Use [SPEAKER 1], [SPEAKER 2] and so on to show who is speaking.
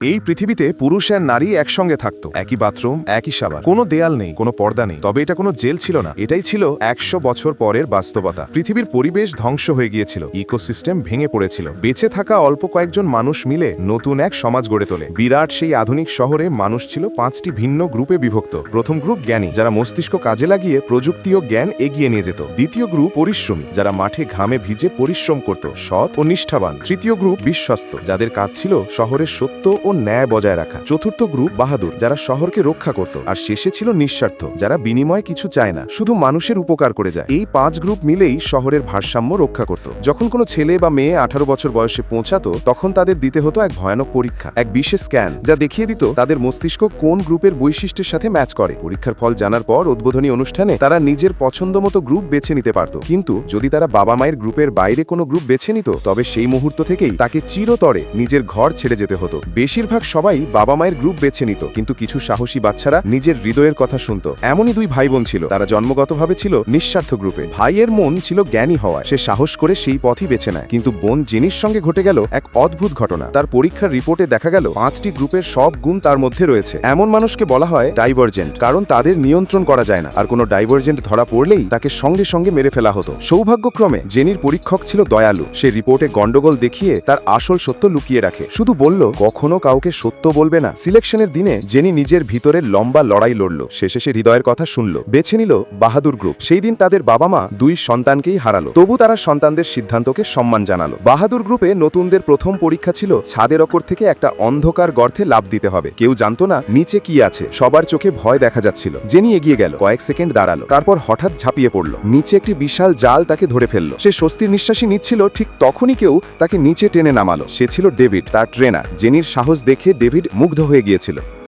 [SPEAKER 1] এই পৃথিবীতে পুরুষ আর নারী একসঙ্গে থাকতো, একই বাথরুম, একই সাবার কোনো দেয়াল নেই, কোনো পর্দা নেই। তবে এটা কোনো জেল ছিল না। এটাই ছিল একশো বছর পরের বাস্তবতা। পৃথিবীর পরিবেশ ধ্বংস হয়ে গিয়েছিল। ইকোসিস্টেম ভেঙে পড়েছিল। বেঁচে থাকা অল্প কয়েকজন মানুষ মিলে নতুন এক সমাজ গড়ে তোলে। বিরাট সেই আধুনিক শহরে মানুষ ছিল পাঁচটি ভিন্ন গ্রুপে বিভক্ত। প্রথম গ্রুপ জ্ঞানী, যারা মস্তিষ্ক কাজে লাগিয়ে প্রযুক্তি ও জ্ঞান এগিয়ে নিয়ে যেত। দ্বিতীয় গ্রুপ পরিশ্রমী, যারা মাঠে ঘামে ভিজে পরিশ্রম করত, সৎ ও নিষ্ঠাবান। তৃতীয় গ্রুপ বিশ্বস্ত, যাদের কাজ ছিল শহরের সত্য ও ন্যায় বজায় রাখা। চতুর্থ গ্রুপ বাহাদুর, যারা শহরকে রক্ষা করত আর শেষে ছিল নিঃস্বার্থ, যারা বিনিময় কিছু চায় না, শুধু মানুষের উপকার করে যায়। এই পাঁচ গ্রুপ মিলেই শহরের ভারসাম্য রক্ষা করত। যখন কোনো ছেলে বা মেয়ে আঠারো বছর বয়সে পৌঁছাতো, তখন তাদের দিতে হতো এক ভয়ানক পরীক্ষা, এক বিশেষ স্ক্যান যা দেখিয়ে দিত তাদের মস্তিষ্ক কোন গ্রুপের বৈশিষ্ট্যের সাথে ম্যাচ করে। পরীক্ষার ফল জানার পর উদ্বোধনী অনুষ্ঠানে তারা নিজের পছন্দ মতো গ্রুপ বেছে নিতে পারত। কিন্তু যদি তারা বাবা মায়ের গ্রুপের বাইরে কোনো গ্রুপ বেছে নিত, তবে সেই মুহূর্ত থেকেই তাকে চিরতরে নিজের ঘর ছেড়ে যেতে হতো। বেশিরভাগ সবাই বাবা মায়ের গ্রুপ বেছে নিত, কিন্তু কিছু সাহসী বাচ্চারা নিজের হৃদয়ের কথা শুনত। এমনই দুই ভাই বোন ছিল, তারা জন্মগতভাবে ছিল নিঃস্বার্থ গ্রুপে। ভাইয়ের মন ছিল জ্ঞানী হওয়া সে সাহস করে সেই পথই বেছে নেয়। কিন্তু বোন জিনিস সঙ্গে ঘটে গেল এক অদ্ভুত ঘটনা। তার পরীক্ষার রিপোর্টে দেখা গেল, পাঁচটি গ্রুপের সব গুণ তার মধ্যে রয়েছে। এমন মানুষকে বলা হয় ডাইভার্জেন্ট, কারণ তাদের নিয়ন্ত্রণ করা যায় না। আর কোনো ডাইভার্জেন্ট ধরা পড়লেই তাকে সঙ্গে সঙ্গে মেরে ফেলা হতো। সৌভাগ্যক্রমে, জেনির পরীক্ষক ছিল দয়ালু। সে রিপোর্টে গন্ডগোল দেখিয়ে তার আসল সত্য লুকিয়ে রাখে। শুধু বলল, কখনো কাউকে সত্য বলবে না। সিলেকশনের দিনে জেনি নিজের ভিতরে লম্বা লড়াই লড়ল। শেষে সে হৃদয়ের কথা শুনল। বেছে নিল বাহাদুর গ্রুপ। সেই দিন তাদের বাবা মা দুই সন্তানকেই হারালো। তবু তারা সন্তানদের সিদ্ধান্তকে সম্মান জানালো। বাহাদুর গ্রুপে নতুনদের প্রথম পরীক্ষা ছিল ছাদের ওপর থেকে একটা অন্ধকার গর্থে লাভ দিতে হবে। কেউ জানতো না নিচে কি আছে। সবার চোখে ভয় দেখা যাচ্ছিল। জেনি এগিয়ে গেল। কয়েক সেকেন্ড দাঁড়াল। তারপর হঠাৎ ঝাঁপিয়ে পড়ল। নিচে একটি বিশাল জাল তাকে ধরে ফেলল। সে স্বস্তির নিঃশ্বাসই নিচ্ছিল। ঠিক তখনই কেউ তাকে নিচে টেনে নামালো। সে ছিল ডেভিড, তার ট্রেনার। জেনির সাহস দেখে ডেভিড মুগ্ধ হয়ে গিয়েছিল।